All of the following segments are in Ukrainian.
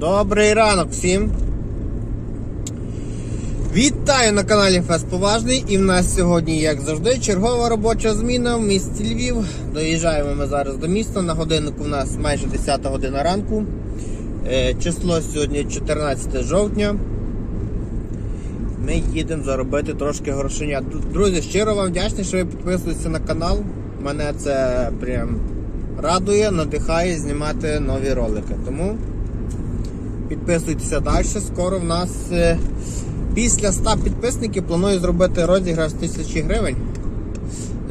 Добрий ранок всім. Вітаю на каналі Фест Поважний. І в нас сьогодні, як завжди, чергова робоча зміна в місті Львів. Доїжджаємо ми зараз до міста. На годиннику в нас майже 10 година ранку. Е, Число сьогодні 14 жовтня. Ми їдемо заробити трошки грошеня. Друзі, щиро вам вдячний, що ви підписуєтеся на канал. Мене це прям радує, надихає знімати нові ролики. Тому підписуйтеся далі. Скоро в нас е, після 100 підписників планую зробити розіграш 1000 гривень.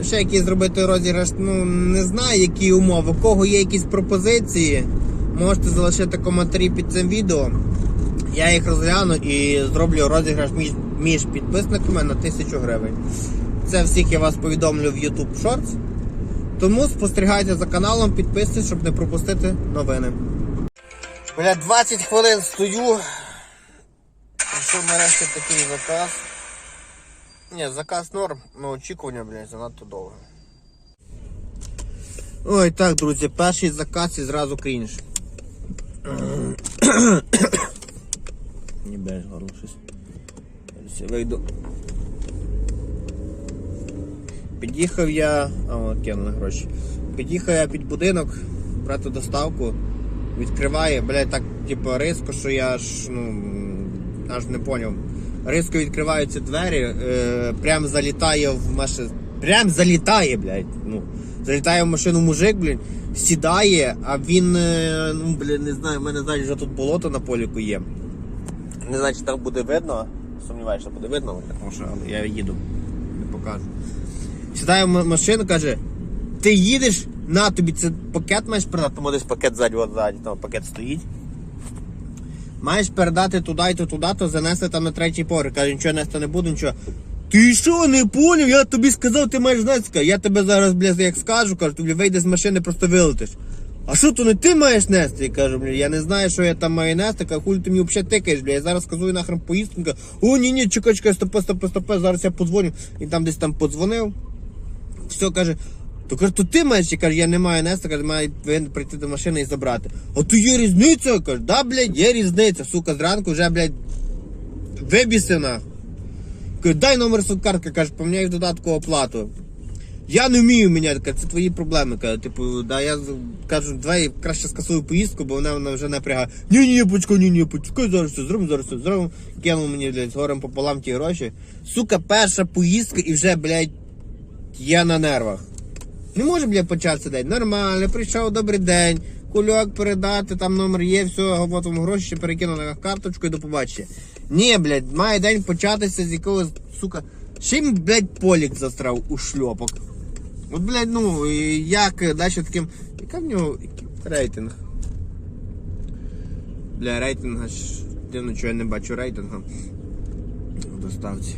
Ще який зробити розіграш, ну не знаю, які умови. У кого є якісь пропозиції, можете залишити коментарі під цим відео. Я їх розгляну і зроблю розіграш між, між підписниками на 1000 гривень. Це всіх я вас повідомлю в YouTube Shorts. Тому спостерігайте за каналом, підписуйтесь, щоб не пропустити новини. Бля, 20 хвилин стою. Прийшов нарешті такий заказ. Ні, заказ норм, але очікування, блядь, занадто довго. Ой, так, друзі, перший заказ і зразу крінж. Не бежь, горло. Я вийду. Під'їхав я. А, о, кинули гроші. Під'їхав я під будинок, брати доставку. Відкриває, блядь, так, типу, різко, що я аж, ну, аж не поняв. Різко відкриваються двері, е, прям залітає в машину. Прям залітає, блядь. Ну, залітає в машину мужик, блядь, сідає, а він, е, ну, блядь, не знаю, в мене ззаді вже тут болото на поліку є. Не знаю, чи там буде видно. Сумніваюся, що буде видно, тому що я їду, не покажу. Сідає в машину, каже, ти їдеш, на тобі це пакет маєш передати, тому десь пакет ззаді, от ззаді, там пакет стоїть. Маєш передати туди і то туди, то занести там на третій поверх. Каже, нічого нести не буду, нічого. Ти що, не поняв? Я тобі сказав, ти маєш знати. Я тебе зараз, блядь, як скажу, кажу, тобі вийде з машини, просто вилетиш. А що то не ти маєш нести? Я кажу, блядь, я не знаю, що я там маю нести, кажу, хуль ти мені взагалі тикаєш, блядь, я зараз сказую нахрен поїздку, о, ні, ні, чекай, чекай, стопе, стопе, стопе, зараз я подзвоню. І там десь там подзвонив. Все каже, то каже, то ти маєш, я кажу, я не маю нести, каже, повинен прийти до машини і забрати. А то є різниця, каже, да, блядь, є різниця, сука, зранку вже, блядь, вибісив нахуй. Каже, дай номер сукарки, каже, поміняй в додатку оплату. Я не вмію міняти, каже, це твої проблеми. Каже, типу, да, я кажу, давай краще скасую поїздку, бо вона, вона вже напрягає. Ні, ні, почекай, ні, ні, почекай, зараз все зробимо, зараз все зробимо. Кинув мені, блядь, з горем пополам ті гроші. Сука, перша поїздка і вже, блядь, я на нервах. Не може, блядь, початися день. Нормально, прийшов, добрий день. Кульок передати, там номер є, все, от вам гроші ще перекину на карточку і до побачення. Ні, блядь, має день початися з якогось, сука. Чим, блядь, полік застрав у шльопок. От, блядь, ну, як далі таким. Яка в нього рейтинг? Бля, рейтинга ж. Я не бачу рейтингу. У доставці.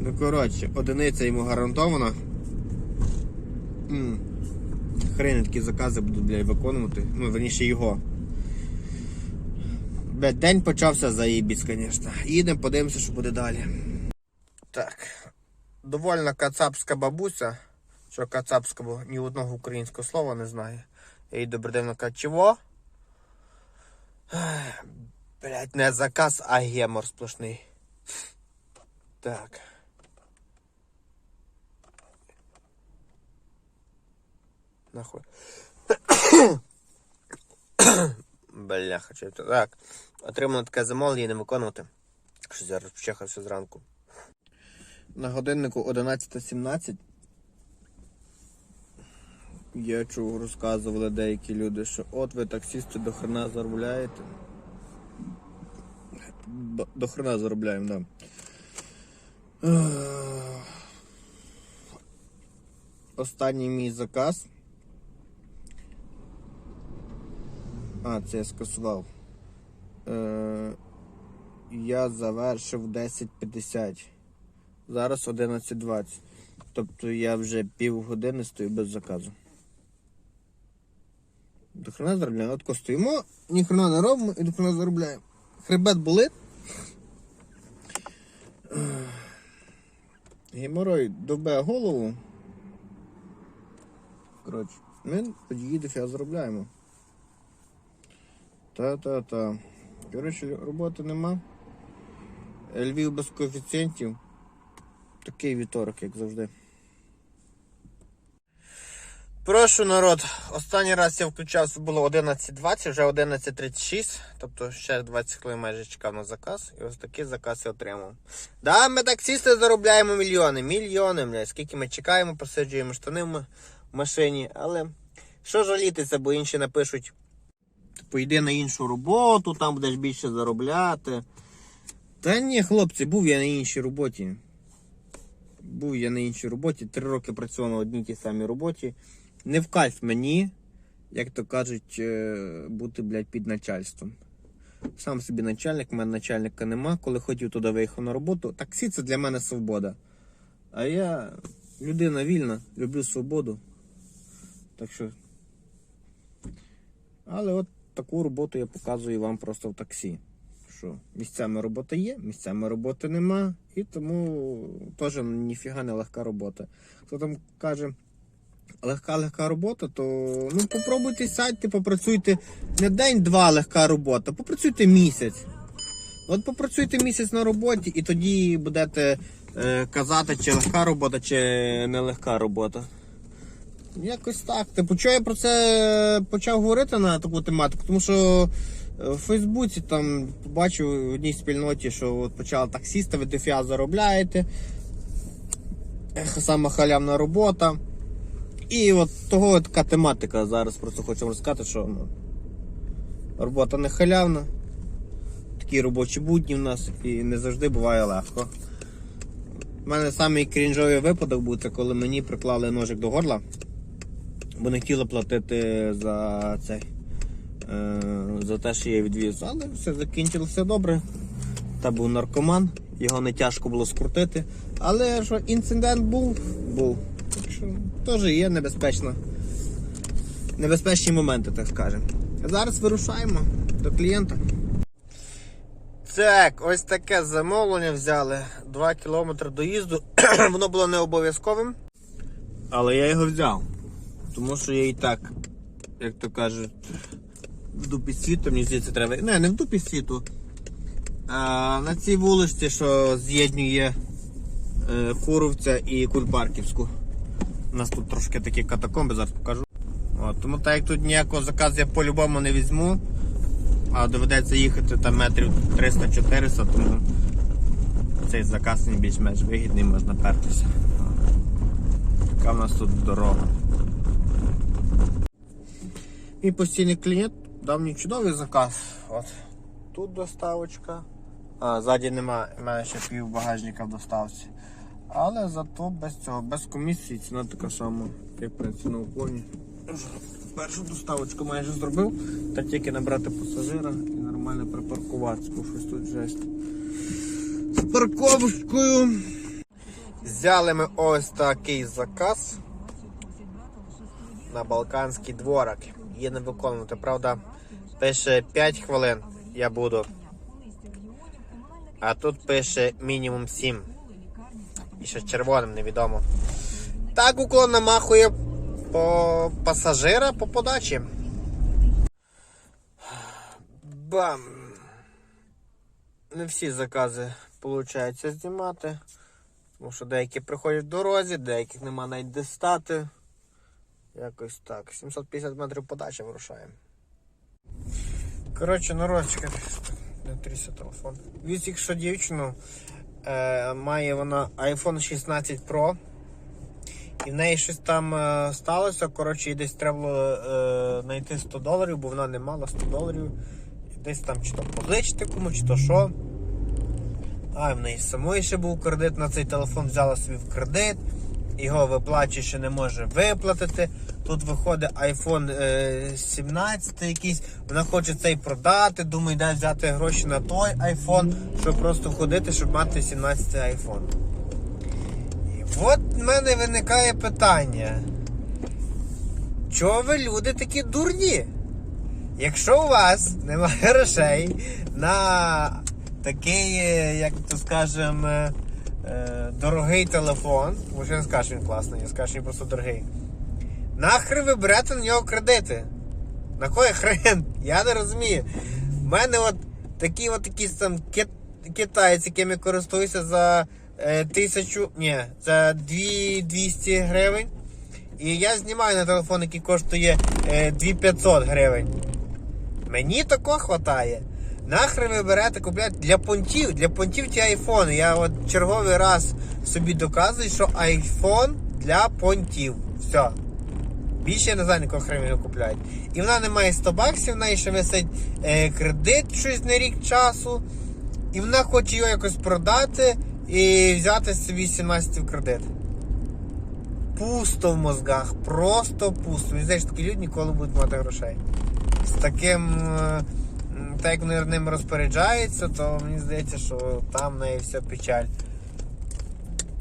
Ну, коротше, одиниця йому гарантована. Хрен такі закази будуть, блядь, виконувати. Ну, верніше його. Блядь, день почався заїбісь, звісно. Їдемо, подивимося, що буде далі. Так. Довольно кацапська бабуся. Що кацапська, бо ні одного українського слова не знає. Я їй добродивно кажу, чого? Ех, Блядь, не заказ, а гемор сплошний. Так. Нахуй. Бляха, що це? Так. Отримано таке замовлення не виконувати. Що зараз розпочахався зранку. На годиннику 11.17. Я чув, розказували деякі люди, що от ви таксісти до хрена заробляєте. До хрена заробляємо, да. Останній мій заказ. А, це я скасував. Е, я завершив 10.50. Зараз 11.20. Тобто я вже півгодини стою без заказу. До хрена заробляємо. От стоїмо, ні хрена не робимо і до хрена заробляємо. Хребет болить. Геморой довбе голову. Коротше, ми тоді я заробляємо. Та-та-та. Коротше, роботи нема. Львів без коефіцієнтів. Такий вівторок, як завжди. Прошу народ, останній раз я включався, було 11.20, вже 11.36, тобто ще 20 хвилин майже чекав на заказ, і ось такий заказ я отримав. Да, ми таксісти заробляємо мільйони, мільйони, бля, скільки ми чекаємо, посиджуємо штани в машині, але що жалітися, бо інші напишуть, йди на іншу роботу, там будеш більше заробляти. Та ні, хлопці, був я на іншій роботі. Був я на іншій роботі, три роки працював на одній тій самій роботі. Не в кайф мені, як то кажуть, е, бути, блядь, під начальством. Сам собі начальник, в мене начальника нема. Коли хотів туди виїхав на роботу. Таксі це для мене свобода. А я людина вільна, люблю свободу. Так що. Але от таку роботу я показую вам просто в таксі. Що місцями робота є, місцями роботи нема, і тому теж ніфіга не легка робота. Хто там каже, легка легка робота, то ну попробуйте сядьте, попрацюйте не день-два легка робота, попрацюйте місяць. От попрацюйте місяць на роботі, і тоді будете е, казати, чи легка робота, чи нелегка робота. Якось так. Типу, чого я про це почав говорити на таку тематику? Тому що е, в Фейсбуці там побачив в одній спільноті, що от почали таксісти, ви дофіга заробляєте. Ех, Саме халявна робота. І от того така тематика зараз просто хочу розказати, що ну, робота не халявна. Такі робочі будні в нас і не завжди буває легко. У мене самий крінжовий випадок був, це коли мені приклали ножик до горла, бо не хотіли платити за цей. е, За те, що я відвіз, але все закінчилося добре. Та був наркоман, його не тяжко було скрутити. Але що інцидент був, був. Так теж є небезпечно. Небезпечні моменти, так скажемо. Зараз вирушаємо до клієнта. Так, ось таке замовлення взяли. 2 кілометри доїзду. Воно було не обов'язковим. Але я його взяв. Тому що я і так, як то кажуть, в дупі світу, мені здається, треба. Не, не в дупі світу. А, на цій вулиці, що з'єднує е, Куровця і Кульпарківську. У нас тут трошки такі катакомби, зараз покажу. От, тому так як тут ніякого заказу я по-любому не візьму, а доведеться їхати там метрів 300-400, тому цей заказ мені більш-менш вигідний, можна пертися. Така в нас тут дорога. Мій постійний клієнт дав мені чудовий заказ. От. Тут доставочка. А, ззаді нема, в мене ще пів багажника в доставці. Але зато без цього, без комісії ціна така сама, як при на уклоні. Першу доставочку майже зробив, та тільки набрати пасажира і нормально припаркуватися, бо щось тут жесть. З парковочкою. Взяли ми ось такий заказ на Балканський дворик. Є не виконувати. Правда, пише 5 хвилин я буду. А тут пише мінімум 7. І ще червоним невідомо. Так уклон намахує по пасажира по подачі. Бам! Не всі закази виходить знімати. Тому що деякі приходять в дорозі, деяких нема навіть де стати. Якось так. 750 метрів подачі вирушаємо. Коротше, народчика. Не тріся телефон. Віз якщо дівчину. Е, має вона iPhone 16 Pro. І в неї щось там е, сталося. Коротше, їй десь треба було е, знайти 100 доларів, бо вона не мала 100 доларів. Десь там чи то позичити кому, чи то що. А, в неї самої ще був кредит на цей телефон, взяла собі в кредит. Його виплачує, ще не може виплатити. Тут виходить iPhone е, 17 якийсь, вона хоче цей продати, думає, де взяти гроші на той iPhone, щоб просто ходити, щоб мати 17 iPhone. І от в мене виникає питання. Чого ви люди такі дурні? Якщо у вас немає грошей на такий, е, як то скажем, е, е, дорогий телефон, бо не скажу, він класний, я скажу, він просто дорогий. Нахрен ви берете на нього кредити? На кой хрен? Я не розумію. У мене от Такі от якісь там китайці, якими користуюся за е, тисячу, ні, за 2 200 гривень. І я знімаю на телефон, який коштує е, 2500 гривень. Мені тако хватає. Нахрен ви берете, купляєте для понтів, для понтів ті айфони. Я от черговий раз собі доказую, що айфон для понтів. Все. Більше я не знаю, якого хрена його купляють. І вона не має 100 баксів, в неї ще висить е, кредит щось на рік часу. І вона хоче його якось продати і взяти собі 17 в кредит. Пусто в мозгах, просто пусто. Мені здається, такі люди ніколи будуть мати грошей. З таким, е, так як вони ним розпоряджаються, то мені здається, що там в неї вся печаль.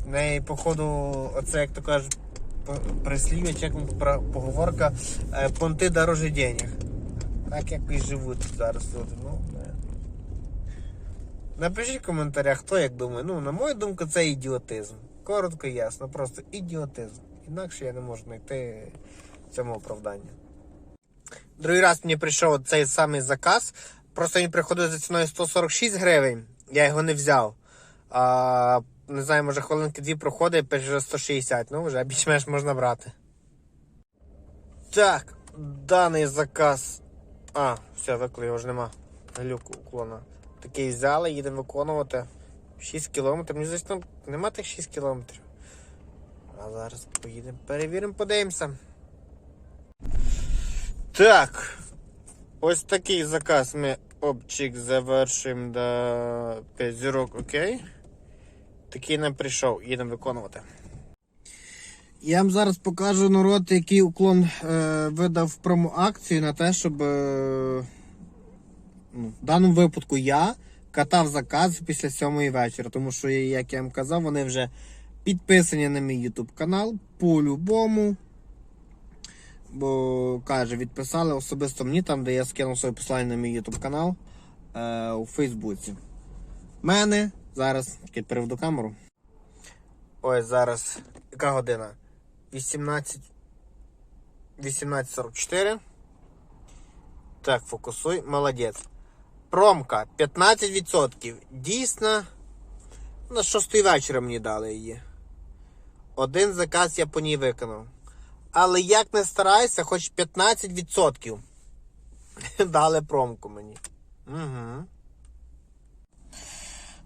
В неї, походу, оце, як то кажуть, прислів'я, як поговорка, е, понти дороже денег. Так якось живуть зараз люди. Ну. Напишіть в коментарях, хто як думає. Ну, на мою думку, це ідіотизм. Коротко і ясно, просто ідіотизм. Інакше я не можу знайти цьому оправдання. Другий раз мені прийшов цей самий заказ. Просто він приходив за ціною 146 гривень. Я його не взяв. А, не знаю, може хвилинки дві проходить, пише вже 160. Ну, вже більш-менш можна брати. Так, даний заказ. А, все, виклик, його ж нема. Глюк уклона. Такий взяли, їдемо виконувати. 6 кілометрів. Мені здається, там нема тих 6 кілометрів. А зараз поїдемо, перевіримо, подивимося. Так. Ось такий заказ ми обчик завершуємо до 5 зірок, окей. Такий нам прийшов, їдемо виконувати. Я вам зараз покажу народ, який уклон е, видав промо-акцію на те, щоб е, ну, в даному випадку я катав заказ після сьомої вечора, тому що, як я вам казав, вони вже підписані на мій YouTube канал по-любому. Бо каже, відписали особисто мені там, де я скинув своє послання на мій YouTube канал е, у Фейсбуці. Мене зараз тільки переведу камеру. Ось зараз. Яка година? 18. 18.44. Так, фокусуй. Молодець. Промка 15%. Дійсно. На 6 вечора мені дали її. Один заказ я по ній виконав. Але як не старайся, хоч 15% дали промку мені. Угу.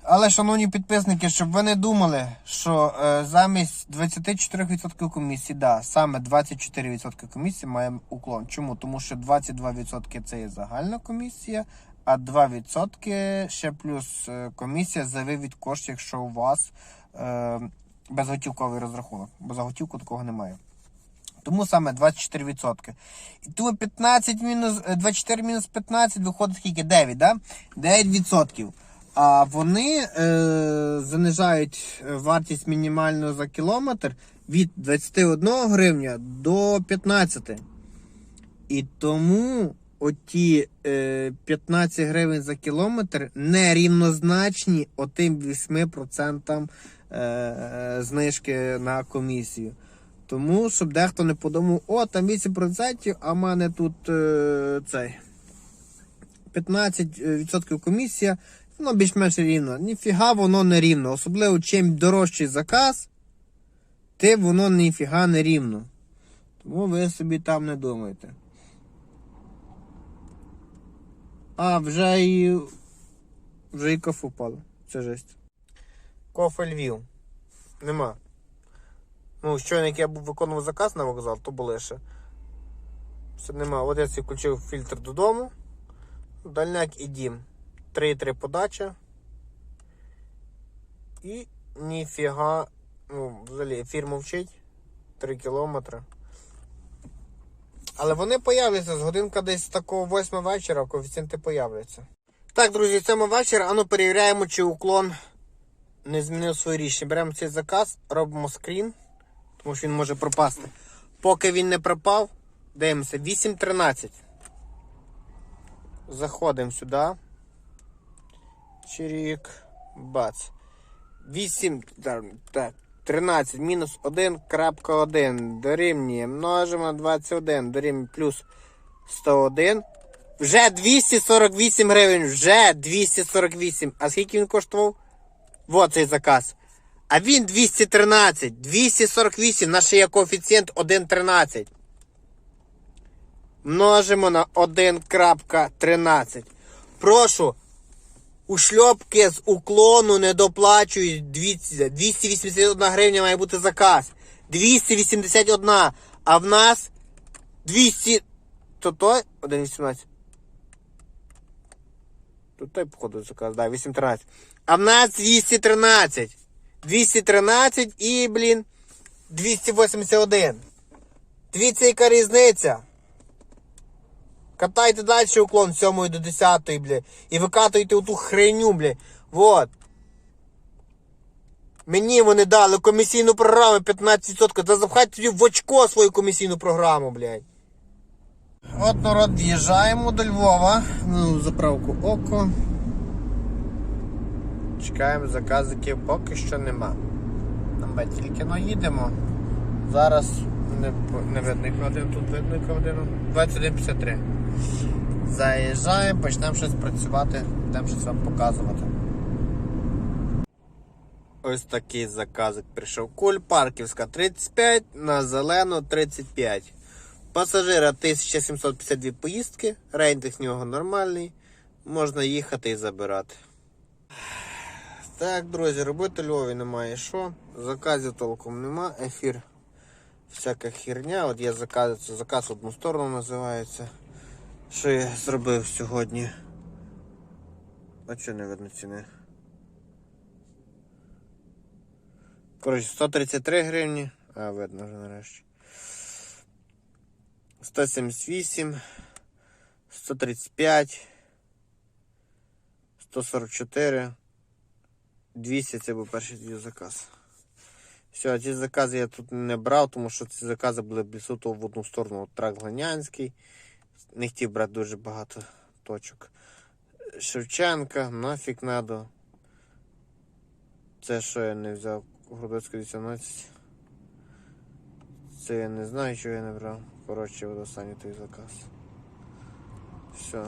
Але, шановні підписники, щоб ви не думали, що е, замість 24% комісії, да, саме 24% комісії має уклон. Чому? Тому що 22% це є загальна комісія, а 2% ще плюс е, комісія за вивід коштів, якщо у вас е, безготівковий розрахунок. Бо за готівку такого немає. Тому саме 24%. І тому 15 мінус, е, 24 мінус 15 виходить скільки? 9, да? 9%. А вони е, занижають е, вартість мінімальну за кілометр від 21 гривня до 15. І тому оті е, 15 гривень за кілометр не рівнозначні отим 8% е, е, знижки на комісію. Тому, щоб дехто не подумав, о, там 8%, а в мене тут е, цей 15% комісія, воно більш-менш рівно. Ніфіга воно не рівно. Особливо чим дорожчий заказ, тим воно ніфіга не рівно. Тому ви собі там не думайте. А, вже і. Вже і кафе впало. Це жесть. Кофе Львів. Нема. Ну, щойно як я був виконував заказ на вокзал, то було ще. Все нема. От я собі включив фільтр додому. Дальняк і дім. 3,3 подача. І ніфіга. Ну, взагалі ефір мовчить. 3 кілометри. Але вони появляться з годинка десь такого 8 вечора, коефіцієнти появляться. Так, друзі, 7 вечора. Ану перевіряємо, чи уклон не змінив своє рішення. Беремо цей заказ, робимо скрін, тому що він може пропасти. Поки він не пропав, дивимося 8.13. Заходимо сюди. Чирік. Бац. 8. Так, так. 13 мінус 1.1 дорівнює. Множимо на 21 дорівнює плюс 101. Вже 248 гривень, вже 248. А скільки він коштував? Вот цей заказ. А він 213, 248, наш є коефіцієнт 1,13. Множимо на 1.13. Прошу, у шльопки з уклону не доплачують 281 гривня має бути заказ. 281. А в нас 200. То той? 1,18. Тут той, походу, заказ, да, 813. А в нас 213. 213 і, блін, 281. Дивіться, яка різниця. Катайте далі уклон з 7 до 10, бля. І викатуйте оту хреню, бля. Вот. Мені вони дали комісійну програму 15%. Та запхайте тоді в очко свою комісійну програму, блядь. От народ, в'їжджаємо до Львова. Ну, заправку око. Чекаємо заказиків, поки що нема. Би тільки но їдемо. Зараз не, не видно яку тут видно годину. 21.53. Заїжджаємо, почнемо щось працювати, будемо щось вам показувати. Ось такий заказик прийшов. Куль Парківська 35 на зелену 35. Пасажира 1752 поїздки, рейтинг нього нормальний. Можна їхати і забирати. Так, друзі, робити Львові немає що. Заказів толком нема. Ефір всяка херня. От є заказ, це заказ в одну сторону називається. Що я зробив сьогодні? А чого не видно ціни? Коротше, 133 гривні. А, видно вже нарешті. 178, 135, 144, 200 це був перший заказ. Все, ці закази я тут не брав, тому що ці закази були б в одну сторону. От Трак Глинянський. Не хотів брати дуже багато точок. Шевченка, нафіг надо. Це що я не взяв? Городоцька 18. Це я не знаю, що я не брав. Коротше, от останній той заказ. Все.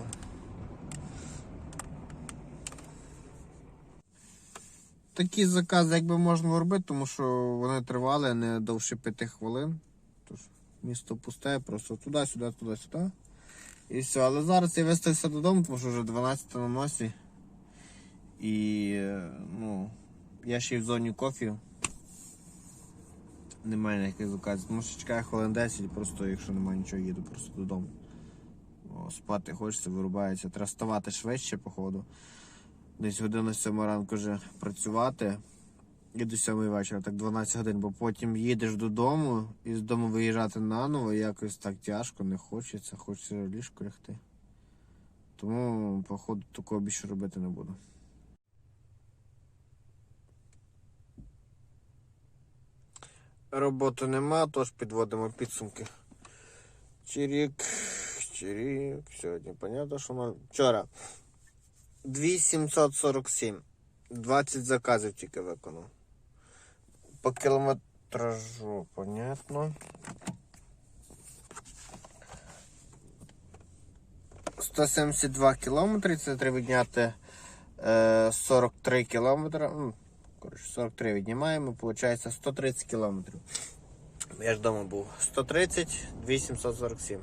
Такі закази якби можна робити, тому що вони тривали не довше 5 хвилин. Тож місто пусте, просто туди-сюди, туди-сюди. І все. Але зараз я виставився додому, тому що вже 12 на носі. І ну, я ще й в зоні кофі. Немає ніяких заказів. Тому що чекаю хвилин 10, просто якщо немає нічого, їду просто додому. О, спати хочеться, вирубається. Треба вставати швидше, походу. Десь година 7 ранку вже працювати. І до 7 вечора, так 12 годин, бо потім їдеш додому і з дому виїжджати наново, якось так тяжко, не хочеться, хочеться ліжко лягти. Тому, походу, такого більше робити не буду. Роботи нема, тож підводимо підсумки. Чирік, чирік, сьогодні понятно, що ми... Вчора 2747. 20 заказів тільки виконав. По кілометражу, понятно. 172 кілометри, це треба відняти е, 43 кілометри. Ну, коротше, 43 віднімаємо, виходить 130 кілометрів. Я ж вдома був. 130, 2747.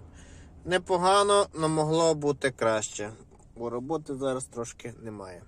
Непогано, але могло бути краще. Бо роботи зараз трошки немає.